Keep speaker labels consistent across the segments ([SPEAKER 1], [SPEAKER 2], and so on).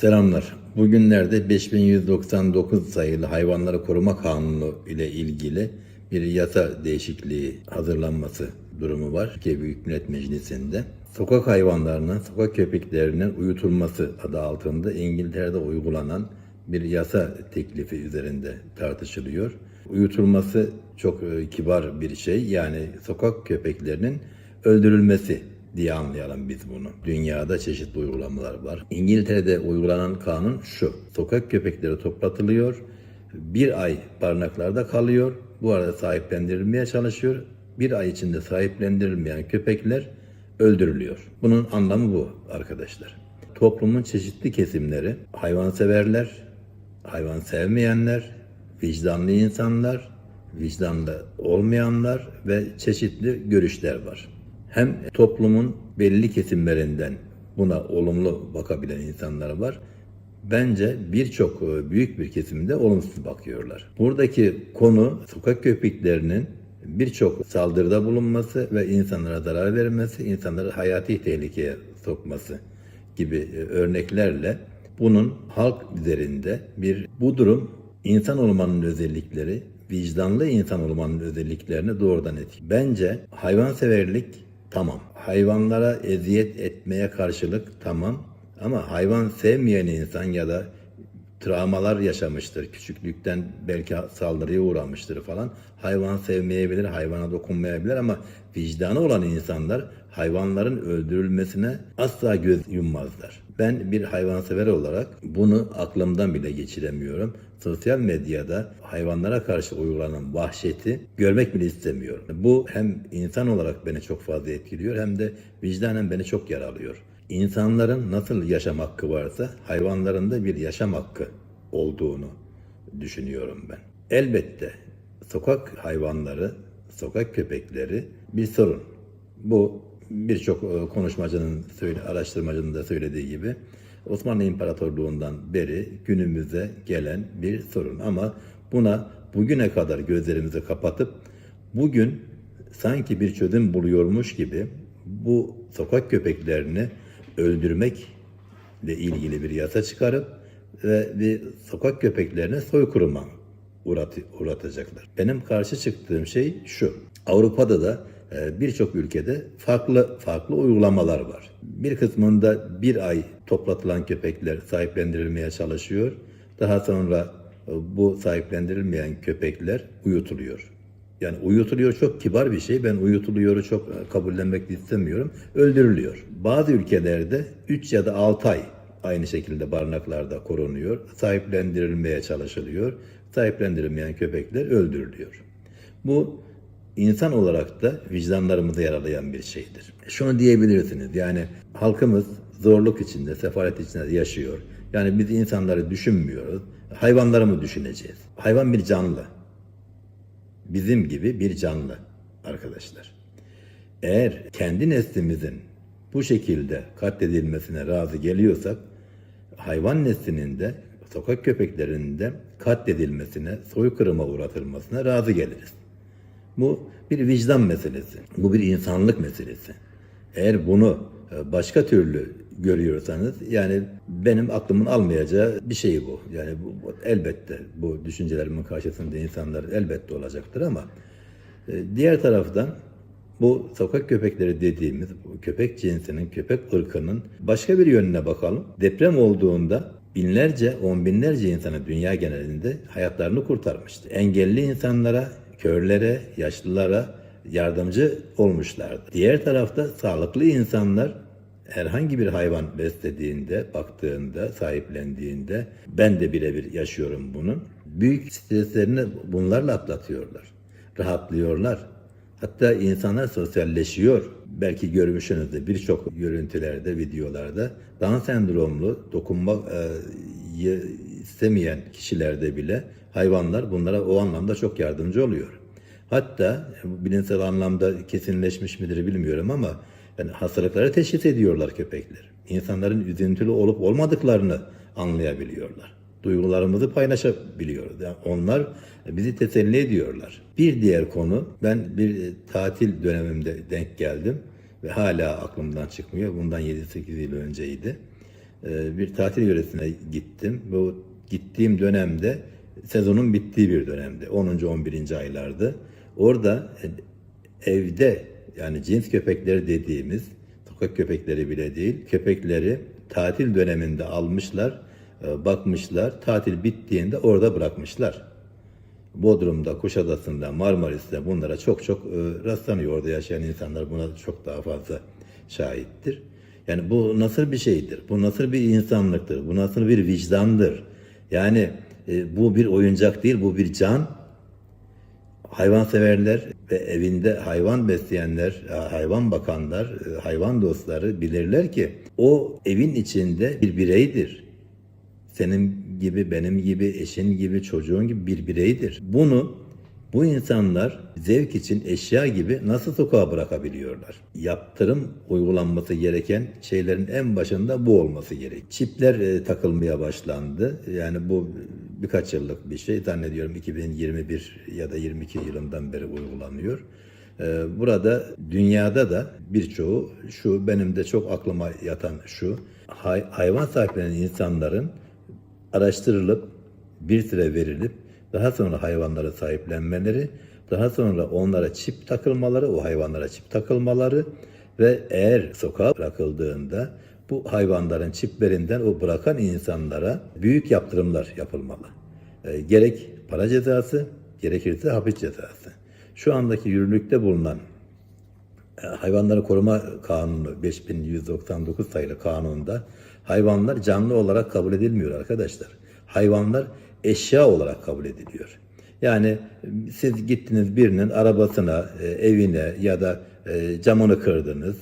[SPEAKER 1] Selamlar. Bugünlerde 5199 sayılı Hayvanları Koruma Kanunu ile ilgili bir yasa değişikliği hazırlanması durumu var. Türkiye Büyük Millet Meclisi'nde. Sokak hayvanlarının, sokak köpeklerinin uyutulması adı altında İngiltere'de uygulanan bir yasa teklifi üzerinde tartışılıyor. Uyutulması çok e, kibar bir şey. Yani sokak köpeklerinin öldürülmesi diye anlayalım biz bunu. Dünyada çeşitli uygulamalar var. İngiltere'de uygulanan kanun şu. Sokak köpekleri toplatılıyor. Bir ay barınaklarda kalıyor. Bu arada sahiplendirilmeye çalışıyor. Bir ay içinde sahiplendirilmeyen köpekler öldürülüyor. Bunun anlamı bu arkadaşlar. Toplumun çeşitli kesimleri, hayvanseverler, hayvan sevmeyenler, vicdanlı insanlar, vicdanlı olmayanlar ve çeşitli görüşler var. Hem toplumun belli kesimlerinden buna olumlu bakabilen insanlar var. Bence birçok e, büyük bir kesimde olumsuz bakıyorlar. Buradaki konu sokak köpeklerinin birçok saldırıda bulunması ve insanlara zarar vermesi, insanları hayati tehlikeye sokması gibi e, örneklerle bunun halk üzerinde bir bu durum insan olmanın özellikleri, vicdanlı insan olmanın özelliklerini doğrudan etkiliyor. Bence hayvanseverlik tamam. Hayvanlara eziyet etmeye karşılık tamam. Ama hayvan sevmeyen insan ya da travmalar yaşamıştır. Küçüklükten belki saldırıya uğramıştır falan. Hayvan sevmeyebilir, hayvana dokunmayabilir ama vicdanı olan insanlar hayvanların öldürülmesine asla göz yummazlar. Ben bir hayvansever olarak bunu aklımdan bile geçiremiyorum. Sosyal medyada hayvanlara karşı uygulanan vahşeti görmek bile istemiyorum. Bu hem insan olarak beni çok fazla etkiliyor hem de vicdanen beni çok yaralıyor. İnsanların nasıl yaşam hakkı varsa hayvanların da bir yaşam hakkı olduğunu düşünüyorum ben. Elbette sokak hayvanları, sokak köpekleri bir sorun. Bu birçok e, konuşmacının, araştırmacının da söylediği gibi Osmanlı İmparatorluğundan beri günümüze gelen bir sorun. Ama buna bugüne kadar gözlerimizi kapatıp bugün sanki bir çözüm buluyormuş gibi bu sokak köpeklerini öldürmekle ilgili bir yasa çıkarıp ve bir sokak köpeklerine soykırıma uğrat uğratacaklar. Benim karşı çıktığım şey şu. Avrupa'da da birçok ülkede farklı farklı uygulamalar var. Bir kısmında bir ay toplatılan köpekler sahiplendirilmeye çalışıyor. Daha sonra e, bu sahiplendirilmeyen köpekler uyutuluyor. Yani uyutuluyor çok kibar bir şey. Ben uyutuluyoru çok e, kabullenmek istemiyorum. Öldürülüyor. Bazı ülkelerde 3 ya da 6 ay aynı şekilde barınaklarda korunuyor. Sahiplendirilmeye çalışılıyor. Sahiplendirilmeyen köpekler öldürülüyor. Bu insan olarak da vicdanlarımızı yaralayan bir şeydir. Şunu diyebilirsiniz yani halkımız zorluk içinde, sefalet içinde yaşıyor. Yani biz insanları düşünmüyoruz. Hayvanları mı düşüneceğiz? Hayvan bir canlı. Bizim gibi bir canlı arkadaşlar. Eğer kendi neslimizin bu şekilde katledilmesine razı geliyorsak hayvan neslinin de sokak köpeklerinin de katledilmesine, soykırıma uğratılmasına razı geliriz. Bu bir vicdan meselesi. Bu bir insanlık meselesi. Eğer bunu e, başka türlü görüyorsanız yani benim aklımın almayacağı bir şey bu. Yani bu, elbette bu düşüncelerimin karşısında insanlar elbette olacaktır ama e, diğer taraftan bu sokak köpekleri dediğimiz köpek cinsinin, köpek ırkının başka bir yönüne bakalım. Deprem olduğunda binlerce, on binlerce insanı dünya genelinde hayatlarını kurtarmıştı. Engelli insanlara, körlere, yaşlılara yardımcı olmuşlardı. Diğer tarafta sağlıklı insanlar herhangi bir hayvan beslediğinde, baktığında, sahiplendiğinde ben de birebir yaşıyorum bunun. Büyük streslerini bunlarla atlatıyorlar. Rahatlıyorlar. Hatta insanlar sosyalleşiyor. Belki görmüşsünüzdür birçok görüntülerde, videolarda. Down sendromlu, dokunma e, istemeyen kişilerde bile hayvanlar bunlara o anlamda çok yardımcı oluyor. Hatta bilimsel anlamda kesinleşmiş midir bilmiyorum ama yani hastalıkları teşhis ediyorlar köpekler. İnsanların üzüntülü olup olmadıklarını anlayabiliyorlar. Duygularımızı paylaşabiliyoruz. Yani onlar bizi teselli ediyorlar. Bir diğer konu, ben bir tatil dönemimde denk geldim ve hala aklımdan çıkmıyor. Bundan 7-8 yıl önceydi. e, bir tatil yöresine gittim. Bu gittiğim dönemde sezonun bittiği bir dönemde 10. 11. aylardı. Orada e, evde yani cins köpekleri dediğimiz sokak köpekleri bile değil köpekleri tatil döneminde almışlar, e, bakmışlar. Tatil bittiğinde orada bırakmışlar. Bodrum'da, Kuşadası'nda, Marmaris'te bunlara çok çok e, rastlanıyor. Orada yaşayan insanlar buna çok daha fazla şahittir. Yani bu nasıl bir şeydir? Bu nasıl bir insanlıktır? Bu nasıl bir vicdandır? Yani e, bu bir oyuncak değil, bu bir can. Hayvanseverler ve evinde hayvan besleyenler, e, hayvan bakanlar, e, hayvan dostları bilirler ki o evin içinde bir bireydir senin gibi, benim gibi, eşin gibi, çocuğun gibi bir bireydir. Bunu bu insanlar zevk için eşya gibi nasıl sokağa bırakabiliyorlar? Yaptırım uygulanması gereken şeylerin en başında bu olması gerek. Çipler e, takılmaya başlandı. Yani bu birkaç yıllık bir şey. Zannediyorum 2021 ya da 22 yılından beri uygulanıyor. Ee, Burada dünyada da birçoğu şu benim de çok aklıma yatan şu hay- hayvan sahiplenen insanların araştırılıp bir süre verilip daha sonra hayvanlara sahiplenmeleri, daha sonra onlara çip takılmaları, o hayvanlara çip takılmaları ve eğer sokağa bırakıldığında bu hayvanların çiplerinden o bırakan insanlara büyük yaptırımlar yapılmalı. E, gerek para cezası, gerekirse hapis cezası. Şu andaki yürürlükte bulunan e, Hayvanları Koruma Kanunu 5199 sayılı kanunda hayvanlar canlı olarak kabul edilmiyor arkadaşlar. Hayvanlar eşya olarak kabul ediliyor. Yani siz gittiniz birinin arabasına, e, evine ya da e, camını kırdınız,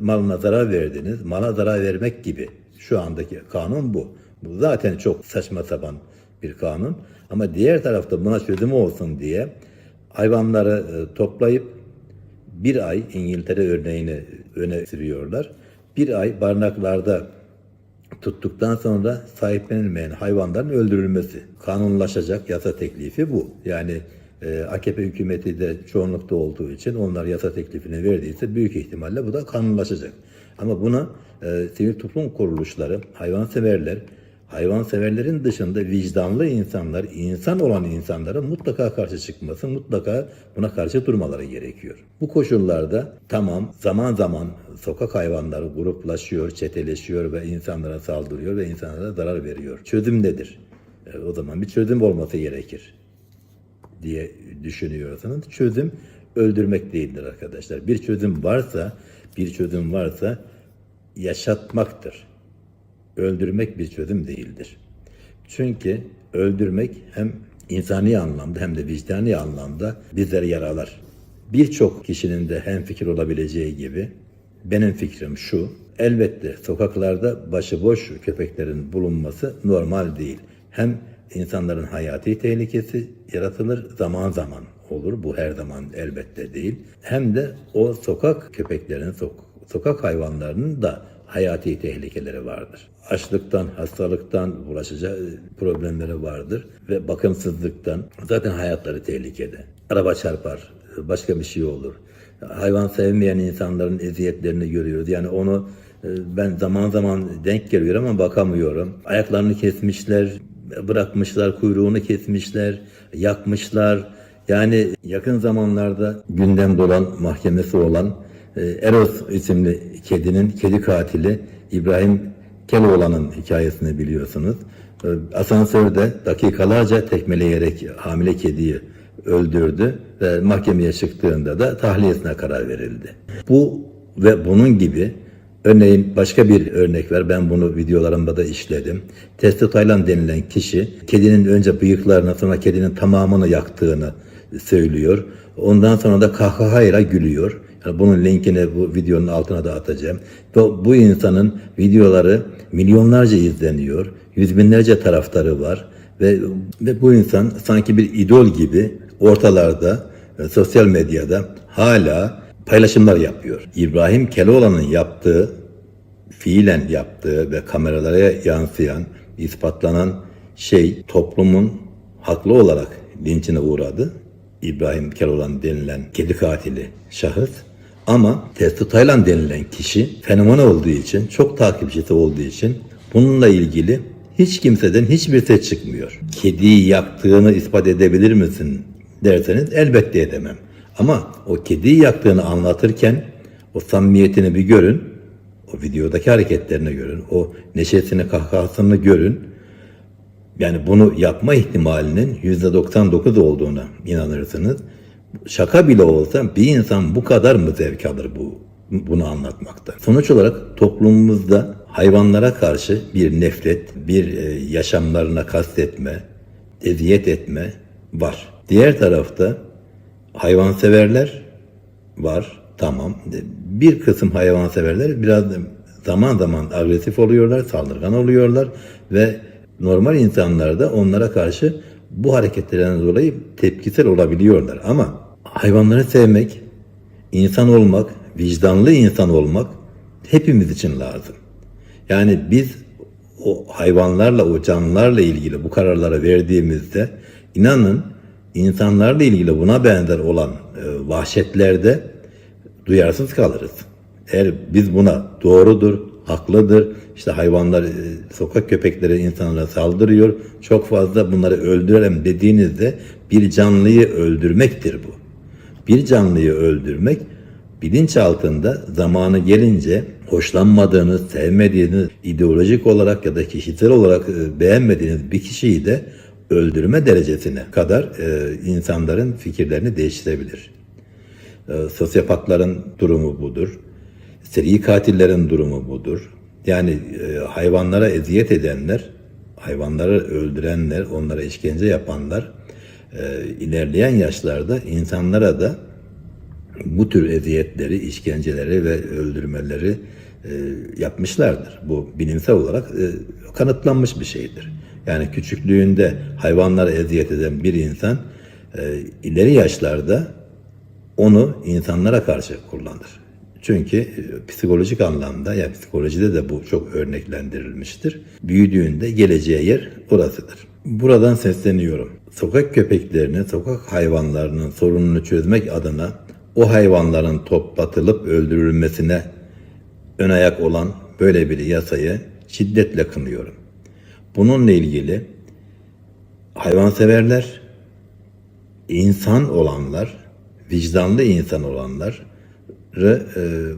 [SPEAKER 1] malına zarar verdiniz. Mala zarar vermek gibi şu andaki kanun bu. Bu zaten çok saçma sapan bir kanun. Ama diğer tarafta buna çözümü olsun diye hayvanları e, toplayıp bir ay İngiltere örneğini öne sürüyorlar. Bir ay barınaklarda tuttuktan sonra sahiplenilmeyen hayvanların öldürülmesi. Kanunlaşacak yasa teklifi bu. Yani e, AKP hükümeti de çoğunlukta olduğu için onlar yasa teklifini verdiyse büyük ihtimalle bu da kanunlaşacak. Ama buna e, sivil toplum kuruluşları, hayvanseverler, hayvanseverlerin dışında vicdanlı insanlar, insan olan insanlara mutlaka karşı çıkması, mutlaka buna karşı durmaları gerekiyor. Bu koşullarda tamam zaman zaman sokak hayvanları gruplaşıyor, çeteleşiyor ve insanlara saldırıyor ve insanlara zarar veriyor. Çözüm nedir? E, o zaman bir çözüm olması gerekir diye düşünüyorsanız çözüm öldürmek değildir arkadaşlar. Bir çözüm varsa, bir çözüm varsa yaşatmaktır. Öldürmek bir çözüm değildir. Çünkü öldürmek hem insani anlamda hem de vicdani anlamda bizleri yaralar. Birçok kişinin de hem fikir olabileceği gibi benim fikrim şu. Elbette sokaklarda başıboş köpeklerin bulunması normal değil. Hem insanların hayati tehlikesi yaratılır zaman zaman olur. Bu her zaman elbette değil. Hem de o sokak köpeklerin, sok- sokak hayvanlarının da hayati tehlikeleri vardır. Açlıktan, hastalıktan bulaşacağı problemleri vardır ve bakımsızlıktan zaten hayatları tehlikede. Araba çarpar, başka bir şey olur. Hayvan sevmeyen insanların eziyetlerini görüyoruz. Yani onu e, ben zaman zaman denk geliyor ama bakamıyorum. Ayaklarını kesmişler, bırakmışlar, kuyruğunu kesmişler, yakmışlar. Yani yakın zamanlarda gündem dolan mahkemesi olan e, Eros isimli kedinin kedi katili İbrahim Keloğlan'ın hikayesini biliyorsunuz. E, Asansörde dakikalarca tekmeleyerek hamile kediyi öldürdü ve mahkemeye çıktığında da tahliyesine karar verildi. Bu ve bunun gibi Örneğin başka bir örnek ver. Ben bunu videolarımda da işledim. Testo Taylan denilen kişi kedinin önce bıyıklarını sonra kedinin tamamını yaktığını söylüyor. Ondan sonra da kahkahayla gülüyor. Yani bunun linkini bu videonun altına da atacağım. Ve bu insanın videoları milyonlarca izleniyor. Yüz binlerce taraftarı var. Ve, ve bu insan sanki bir idol gibi ortalarda, e, sosyal medyada hala paylaşımlar yapıyor. İbrahim Keloğlan'ın yaptığı, fiilen yaptığı ve kameralara yansıyan, ispatlanan şey toplumun haklı olarak linçine uğradı. İbrahim Keloğlan denilen kedi katili şahıs. Ama Testo Taylan denilen kişi fenomen olduğu için, çok takipçisi olduğu için Bununla ilgili hiç kimseden hiçbir ses çıkmıyor. Kediyi yaktığını ispat edebilir misin derseniz elbette edemem. Ama o kediyi yaktığını anlatırken o samimiyetini bir görün. O videodaki hareketlerini görün. O neşesini, kahkahasını görün. Yani bunu yapma ihtimalinin %99 olduğuna inanırsınız. Şaka bile olsa bir insan bu kadar mı zevk alır bu bunu anlatmakta? Sonuç olarak toplumumuzda hayvanlara karşı bir nefret, bir e, yaşamlarına kastetme, eziyet etme var. Diğer tarafta hayvanseverler var. Tamam. Bir kısım hayvanseverler biraz zaman zaman agresif oluyorlar, saldırgan oluyorlar ve normal insanlar da onlara karşı bu hareketlerinden dolayı tepkisel olabiliyorlar. Ama hayvanları sevmek, insan olmak, vicdanlı insan olmak hepimiz için lazım. Yani biz o hayvanlarla, o canlılarla ilgili bu kararları verdiğimizde inanın insanlarla ilgili buna benzer olan e, vahşetlerde duyarsız kalırız. Eğer biz buna doğrudur, haklıdır, işte hayvanlar, e, sokak köpekleri insanlara saldırıyor, çok fazla bunları öldürelim dediğinizde bir canlıyı öldürmektir bu. Bir canlıyı öldürmek bilinç altında zamanı gelince hoşlanmadığınız, sevmediğiniz, ideolojik olarak ya da kişisel olarak e, beğenmediğiniz bir kişiyi de öldürme derecesine kadar e, insanların fikirlerini değiştirebilir. E, sosyopatların durumu budur. Seri katillerin durumu budur. Yani hayvanlara eziyet edenler, hayvanları öldürenler, onlara işkence yapanlar e, ilerleyen yaşlarda insanlara da bu tür eziyetleri, işkenceleri ve öldürmeleri e, yapmışlardır. Bu bilimsel olarak e, kanıtlanmış bir şeydir. Yani küçüklüğünde hayvanlara eziyet eden bir insan e, ileri yaşlarda onu insanlara karşı kullanır. Çünkü e, psikolojik anlamda ya psikolojide de bu çok örneklendirilmiştir. Büyüdüğünde geleceği yer orasıdır. Buradan sesleniyorum. Sokak köpeklerini, sokak hayvanlarının sorununu çözmek adına o hayvanların toplatılıp öldürülmesine ön ayak olan böyle bir yasayı şiddetle kınıyorum. Bununla ilgili hayvanseverler, insan olanlar, vicdanlı insan olanlar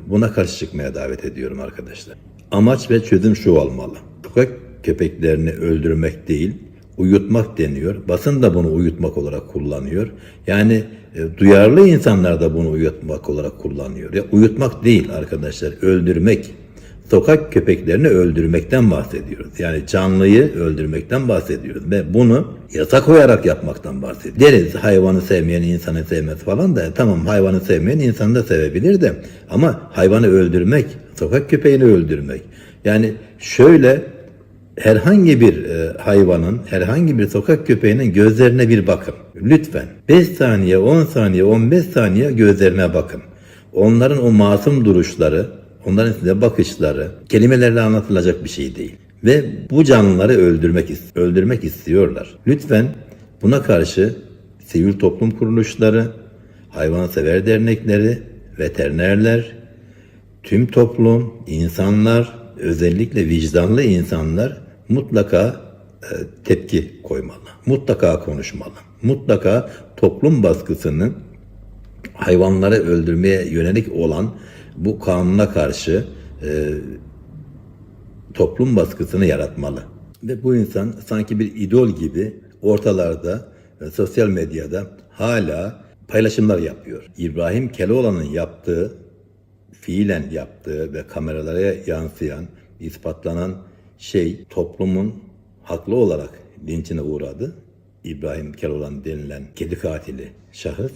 [SPEAKER 1] buna karşı çıkmaya davet ediyorum arkadaşlar. Amaç ve çözüm şu olmalı. Sokak köpeklerini öldürmek değil, uyutmak deniyor. Basın da bunu uyutmak olarak kullanıyor. Yani e, duyarlı insanlar da bunu uyutmak olarak kullanıyor. Ya uyutmak değil arkadaşlar, öldürmek. Sokak köpeklerini öldürmekten bahsediyoruz. Yani canlıyı öldürmekten bahsediyoruz. Ve bunu yasa koyarak yapmaktan bahsediyoruz. Deriz hayvanı sevmeyen insanı sevmez falan da tamam hayvanı sevmeyen insanı da sevebilir de ama hayvanı öldürmek, sokak köpeğini öldürmek. Yani şöyle herhangi bir e, hayvanın, herhangi bir sokak köpeğinin gözlerine bir bakın. Lütfen 5 saniye, 10 saniye, 15 saniye gözlerine bakın. Onların o masum duruşları, onların size bakışları kelimelerle anlatılacak bir şey değil. Ve bu canlıları öldürmek öldürmek istiyorlar. Lütfen buna karşı sivil toplum kuruluşları, hayvansever dernekleri, veterinerler, tüm toplum, insanlar, özellikle vicdanlı insanlar mutlaka e, tepki koymalı. Mutlaka konuşmalı. Mutlaka toplum baskısını hayvanları öldürmeye yönelik olan bu kanuna karşı e, toplum baskısını yaratmalı. Ve bu insan sanki bir idol gibi ortalarda, e, sosyal medyada hala paylaşımlar yapıyor. İbrahim Keloğlan'ın yaptığı, fiilen yaptığı ve kameralara yansıyan, ispatlanan şey toplumun haklı olarak linçine uğradı. İbrahim Keloğlan denilen kedi katili şahıs.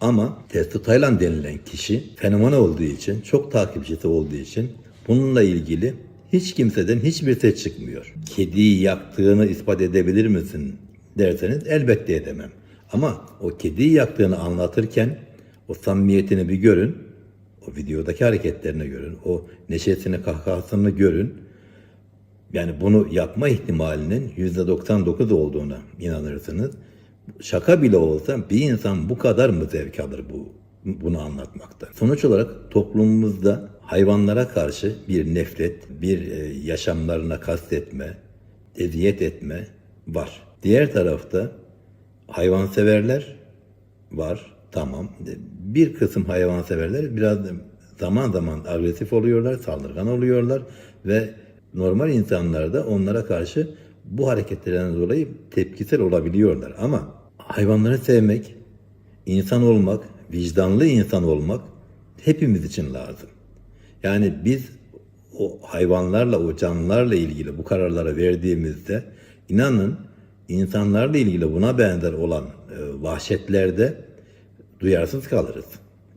[SPEAKER 1] Ama Testo Taylan denilen kişi fenomen olduğu için, çok takipçisi olduğu için bununla ilgili hiç kimseden hiçbir ses çıkmıyor. Kediyi yaktığını ispat edebilir misin derseniz elbette edemem. Ama o kediyi yaktığını anlatırken o samimiyetini bir görün. O videodaki hareketlerini görün. O neşesini, kahkahasını görün. Yani bunu yapma ihtimalinin %99 olduğuna inanırsınız. Şaka bile olsa bir insan bu kadar mı zevk alır bu bunu anlatmakta? Sonuç olarak toplumumuzda hayvanlara karşı bir nefret, bir e, yaşamlarına kastetme, eziyet etme var. Diğer tarafta hayvanseverler var. Tamam. Bir kısım hayvanseverler biraz zaman zaman agresif oluyorlar, saldırgan oluyorlar ve normal insanlar da onlara karşı bu hareketlerinden dolayı tepkisel olabiliyorlar. Ama hayvanları sevmek, insan olmak, vicdanlı insan olmak hepimiz için lazım. Yani biz o hayvanlarla, o canlılarla ilgili bu kararları verdiğimizde inanın insanlarla ilgili buna benzer olan e, vahşetlerde duyarsız kalırız.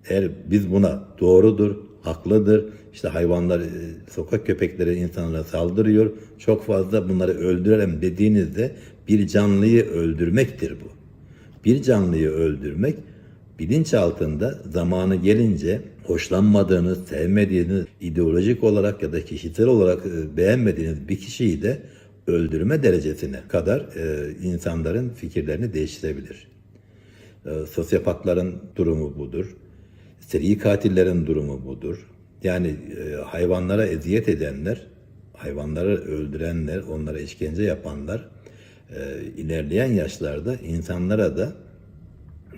[SPEAKER 1] Eğer biz buna doğrudur, haklıdır, işte hayvanlar, e, sokak köpekleri insanlara saldırıyor, çok fazla bunları öldürelim dediğinizde bir canlıyı öldürmektir bu. Bir canlıyı öldürmek bilinç altında zamanı gelince hoşlanmadığınız, sevmediğiniz, ideolojik olarak ya da kişisel olarak e, beğenmediğiniz bir kişiyi de öldürme derecesine kadar e, insanların fikirlerini değiştirebilir. E, sosyopatların durumu budur. Seri katillerin durumu budur. Yani e, hayvanlara eziyet edenler, hayvanları öldürenler, onlara işkence yapanlar e, ilerleyen yaşlarda insanlara da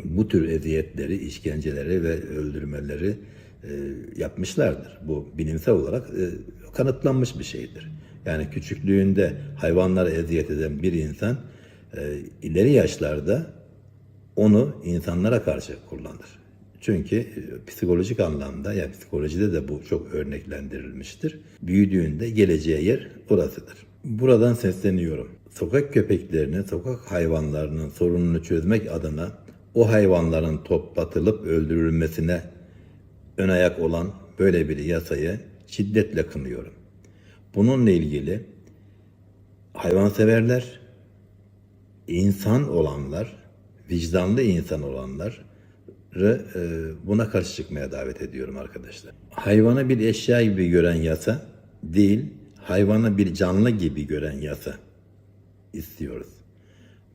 [SPEAKER 1] bu tür eziyetleri, işkenceleri ve öldürmeleri e, yapmışlardır. Bu bilimsel olarak e, kanıtlanmış bir şeydir. Yani küçüklüğünde hayvanlara eziyet eden bir insan e, ileri yaşlarda onu insanlara karşı kullanır. Çünkü e, psikolojik anlamda, yani psikolojide de bu çok örneklendirilmiştir. Büyüdüğünde geleceği yer orasıdır. Buradan sesleniyorum. Sokak köpeklerinin, sokak hayvanlarının sorununu çözmek adına o hayvanların toplatılıp öldürülmesine ön ayak olan böyle bir yasayı şiddetle kınıyorum. Bununla ilgili hayvanseverler, insan olanlar, vicdanlı insan olanları e, buna karşı çıkmaya davet ediyorum arkadaşlar. Hayvanı bir eşya gibi gören yasa değil, hayvanı bir canlı gibi gören yasa istiyoruz.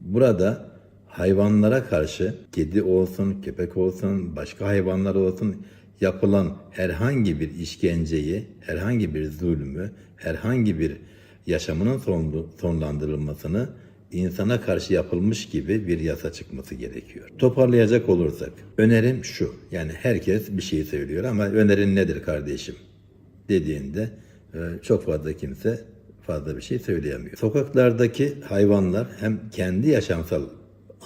[SPEAKER 1] Burada hayvanlara karşı kedi olsun, köpek olsun, başka hayvanlar olsun yapılan herhangi bir işkenceyi, herhangi bir zulmü, herhangi bir yaşamının son, sonlandırılmasını insana karşı yapılmış gibi bir yasa çıkması gerekiyor. Toparlayacak olursak, önerim şu. Yani herkes bir şey söylüyor ama önerin nedir kardeşim? Dediğinde e, çok fazla kimse fazla bir şey söyleyemiyor. Sokaklardaki hayvanlar hem kendi yaşamsal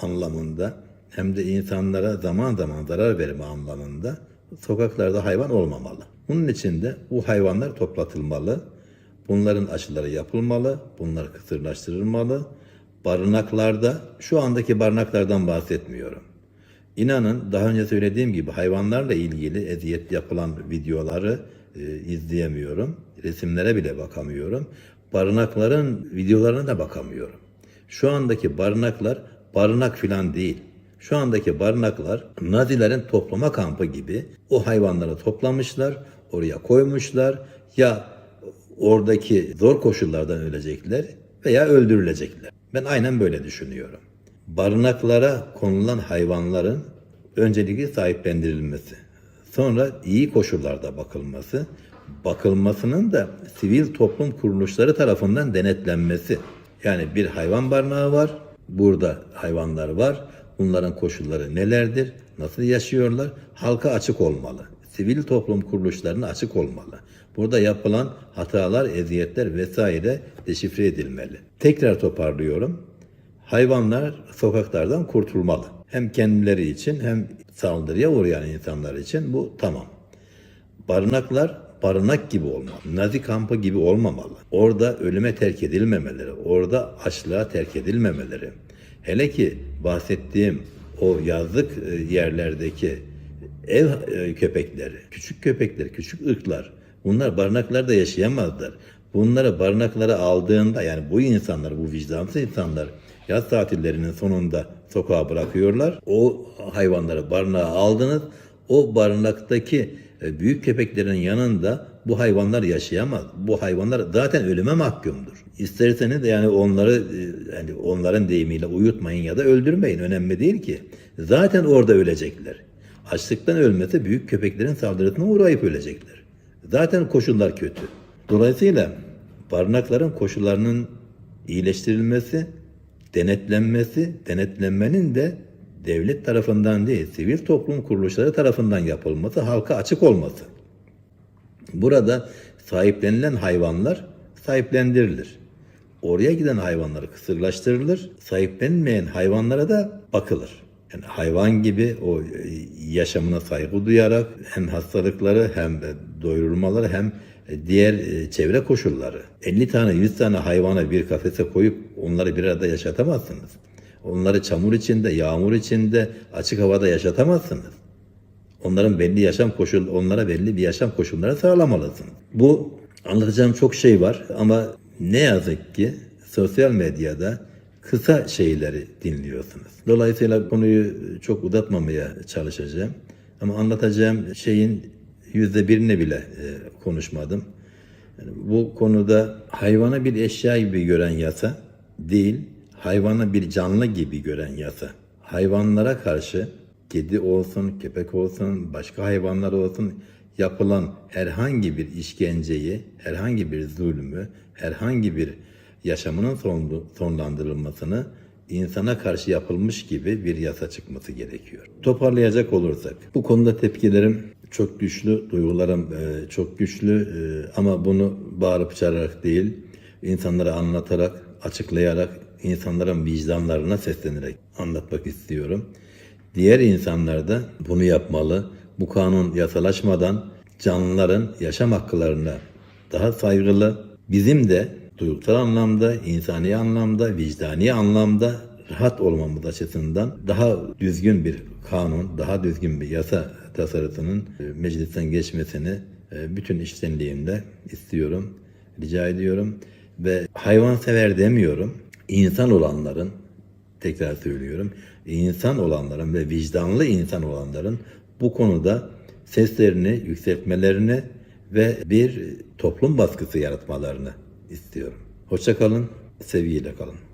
[SPEAKER 1] anlamında hem de insanlara zaman zaman zarar verme anlamında sokaklarda hayvan olmamalı. Bunun için de bu hayvanlar toplatılmalı. Bunların aşıları yapılmalı. Bunlar kısırlaştırılmalı. Barınaklarda, şu andaki barınaklardan bahsetmiyorum. İnanın daha önce söylediğim gibi hayvanlarla ilgili eziyet yapılan videoları e, izleyemiyorum. Resimlere bile bakamıyorum. Barınakların videolarına da bakamıyorum. Şu andaki barınaklar barınak filan değil. Şu andaki barınaklar Nazilerin toplama kampı gibi o hayvanları toplamışlar, oraya koymuşlar. Ya oradaki zor koşullardan ölecekler veya öldürülecekler. Ben aynen böyle düşünüyorum. Barınaklara konulan hayvanların öncelikle sahiplendirilmesi. Sonra iyi koşullarda bakılması, bakılmasının da sivil toplum kuruluşları tarafından denetlenmesi. Yani bir hayvan barınağı var, burada hayvanlar var. Bunların koşulları nelerdir? Nasıl yaşıyorlar? Halka açık olmalı. Sivil toplum kuruluşlarına açık olmalı. Burada yapılan hatalar, eziyetler vesaire deşifre edilmeli. Tekrar toparlıyorum. Hayvanlar sokaklardan kurtulmalı. Hem kendileri için hem saldırıya uğrayan insanlar için bu tamam. Barınaklar barınak gibi olmalı. Nazi kampı gibi olmamalı. Orada ölüme terk edilmemeleri, orada açlığa terk edilmemeleri. Hele ki bahsettiğim o yazlık e, yerlerdeki ev e, köpekleri, küçük köpekler, küçük ırklar bunlar barınaklarda yaşayamazlar. Bunları barınaklara aldığında yani bu insanlar, bu vicdansız insanlar yaz tatillerinin sonunda sokağa bırakıyorlar. O hayvanları barınağa aldınız. O barınaktaki e, büyük köpeklerin yanında bu hayvanlar yaşayamaz. Bu hayvanlar zaten ölüme mahkumdur. İsterseniz de yani onları e, yani onların deyimiyle uyutmayın ya da öldürmeyin. Önemli değil ki. Zaten orada ölecekler. Açlıktan ölmese büyük köpeklerin saldırısına uğrayıp ölecekler. Zaten koşullar kötü. Dolayısıyla barınakların koşullarının iyileştirilmesi, denetlenmesi, denetlenmenin de devlet tarafından değil, sivil toplum kuruluşları tarafından yapılması, halka açık olması. Burada sahiplenilen hayvanlar sahiplendirilir. Oraya giden hayvanlar kısırlaştırılır. Sahiplenmeyen hayvanlara da bakılır. Yani hayvan gibi o e, yaşamına saygı duyarak hem hastalıkları hem doyurulmaları hem e, diğer e, çevre koşulları. 50 tane 100 tane hayvanı bir kafese koyup onları bir arada yaşatamazsınız. Onları çamur içinde, yağmur içinde, açık havada yaşatamazsınız. Onların belli yaşam koşul, onlara belli bir yaşam koşulları sağlamalısın. Bu anlatacağım çok şey var ama ne yazık ki sosyal medyada kısa şeyleri dinliyorsunuz. Dolayısıyla konuyu çok uzatmamaya çalışacağım. Ama anlatacağım şeyin yüzde birini bile e, konuşmadım. Yani bu konuda hayvanı bir eşya gibi gören yasa değil, hayvanı bir canlı gibi gören yasa. Hayvanlara karşı kedi olsun, köpek olsun, başka hayvanlar olsun yapılan herhangi bir işkenceyi, herhangi bir zulmü, herhangi bir yaşamının sonlandırılmasını insana karşı yapılmış gibi bir yasa çıkması gerekiyor. Toparlayacak olursak, bu konuda tepkilerim çok güçlü, duygularım e, çok güçlü e, ama bunu bağırıp çağırarak değil, insanlara anlatarak, açıklayarak, insanların vicdanlarına seslenerek anlatmak istiyorum. Diğer insanlar da bunu yapmalı. Bu kanun yasalaşmadan canlıların yaşam haklarına daha saygılı, bizim de duygusal anlamda, insani anlamda, vicdani anlamda rahat olmamız açısından daha düzgün bir kanun, daha düzgün bir yasa tasarısının e, meclisten geçmesini e, bütün içtenliğimle istiyorum, rica ediyorum ve hayvansever demiyorum. İnsan olanların tekrar söylüyorum. insan olanların ve vicdanlı insan olanların bu konuda seslerini yükseltmelerini ve bir toplum baskısı yaratmalarını istiyorum. Hoşça kalın, sevgiyle kalın.